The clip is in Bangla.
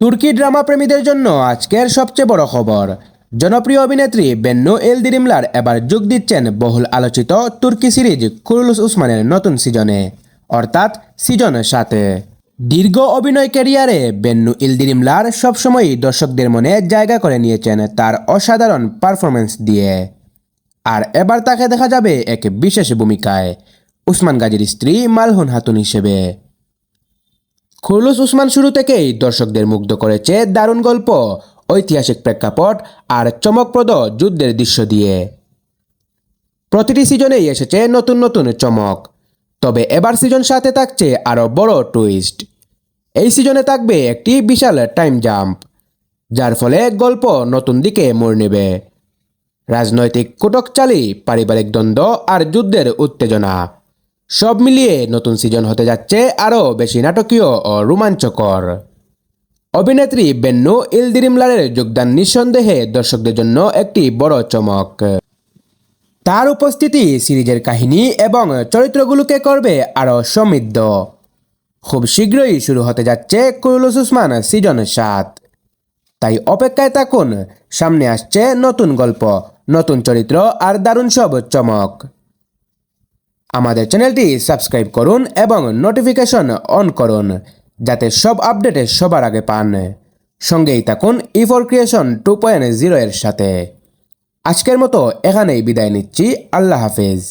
তুর্কি ড্রামা প্রেমীদের জন্য আজকের সবচেয়ে বড় খবর। জনপ্রিয় অভিনেত্রী বেন্নু এলদিরিমলার এবার যোগ দিচ্ছেন বহুল আলোচিত তুর্কি সিরিজ কুরুলুস উসমানের নতুন সিজনে, অর্থাৎ সিজন সাতে। দীর্ঘ অভিনয় ক্যারিয়ারে বেন্নু ইলদিরিমলার সবসময়ই দর্শকদের মনে জায়গা করে নিয়েছেন তার অসাধারণ পারফরমেন্স দিয়ে। আর এবার তাকে দেখা যাবে এক বিশেষ ভূমিকায়, উসমান গাজীর স্ত্রী মালহুন হাতুন হিসেবে। খুরলুস উসমান শুরু থেকেই দর্শকদের মুগ্ধ করেছে দারুণ গল্প, ঐতিহাসিক প্রেক্ষাপট আর চমকপ্রদ যুদ্ধের দৃশ্য দিয়ে। প্রতিটি সিজনেই এসেছে নতুন নতুন চমক, তবে এবার সিজন সাথে থাকছে আরও বড় টুইস্ট। এই সিজনে থাকবে একটি বিশাল টাইম জাম্প, যার ফলে গল্প নতুন দিকে মোড় নেবে। রাজনৈতিক কুটকচালি, পারিবারিক দ্বন্দ্ব আর যুদ্ধের উত্তেজনা। সব মিলিয়ে নতুন সিজন হতে যাচ্ছে আরও বেশি নাটকীয় ও রোমাঞ্চকর। অভিনেত্রী বেন্নু ইলদিরিমলারের যোগদান নিঃসন্দেহে দর্শকদের জন্য একটি বড় চমক। তার উপস্থিতি সিরিজের কাহিনী এবং চরিত্রগুলোকে করবে আরও সমৃদ্ধ। খুব শীঘ্রই শুরু হতে যাচ্ছে কুরুলুস উসমান সিজন সাত। তাই অপেক্ষায় থাকুন, সামনে আসছে নতুন গল্প, নতুন চরিত্র আর দারুণ সব চমক। আমাদের চ্যানেলটি সাবস্ক্রাইব করুন এবং নোটিফিকেশন অন করুন, যাতে সব আপডেটে সবার আগে পান। সঙ্গেই থাকুন ইফর ক্রিয়েশন টু পয়েন্ট জিরো এর সাথে। আজকের মতো এখানেই বিদায় নিচ্ছি। আল্লাহ হাফেজ।